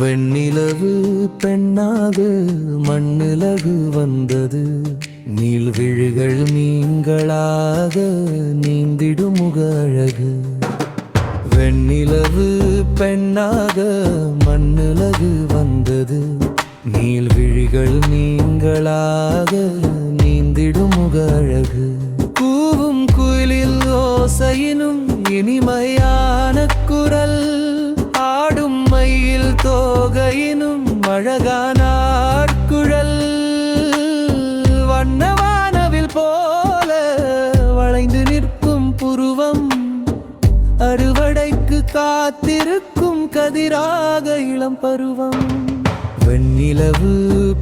வெண்ணிலவு பெண்ணாக மண்ணிலகு வந்தது. நீள்விழிகள் நீங்களாக நீந்திடும் முக அழகு வெண்ணிலவு பெண்ணாக மண்ணிலகு வந்தது. நீள்விழிகள் நீங்களாக நீந்திடும் முக அழகு கூவும் குயிலில் ஓசையினும் இனிமையான குரல். ஆடும் மயில் தோகையினும் அழகான உருவம் அறுவடைக்கு காத்திருக்கும் கதிராக இளம் பருவம். வெண்ணிலவு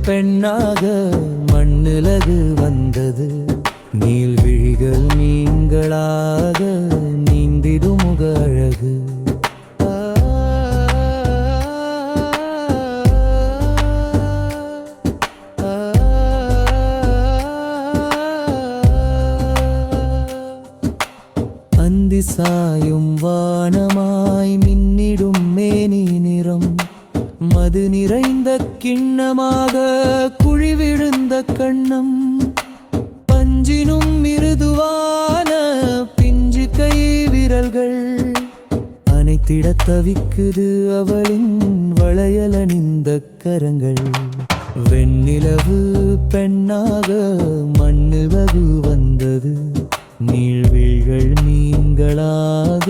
பெண்ணாக மண்ணிலகு வந்தது. நீள்விழிகள் நீங்களாக சாயும் வானமாய் மின்னிடும் மேனி நிறம். மது நிறைந்த கிண்ணமாக குழி விழுந்த கண்ணம். பஞ்சினும் மிருதுவான பிஞ்சு கை விரல்கள். அனைத்திட தவிக்குது அவளின் வளையலணிந்த கரங்கள். வெண்ணிலவு பெண்ணாக மண்ணிலகு வந்த நீங்களாக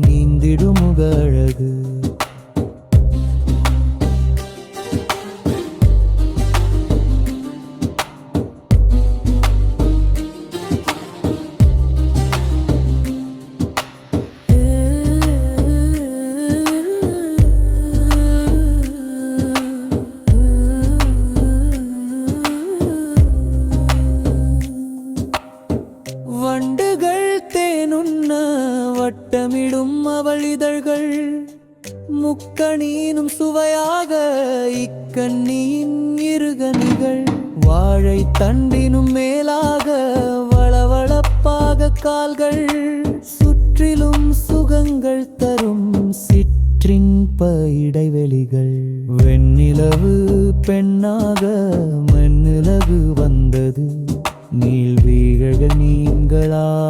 நீந்திடும் அழகு வண்டுகள் தேனுண்ண வட்டமிடும் அவள் இதழ்கள். முக்கணீனும் சுவையாக இக்கண்ணியின் இருகணிகள் வாழை தண்டினும் மேலாக வளவளப்பாக கால்கள். சுற்றிலும் சுகங்கள் தரும் சிற்றின்ப இடைவெளிகள் வெண்ணிலவு பெண்ணாக மண்ணிலகு வந்த நீங்களாக நீந்திடும்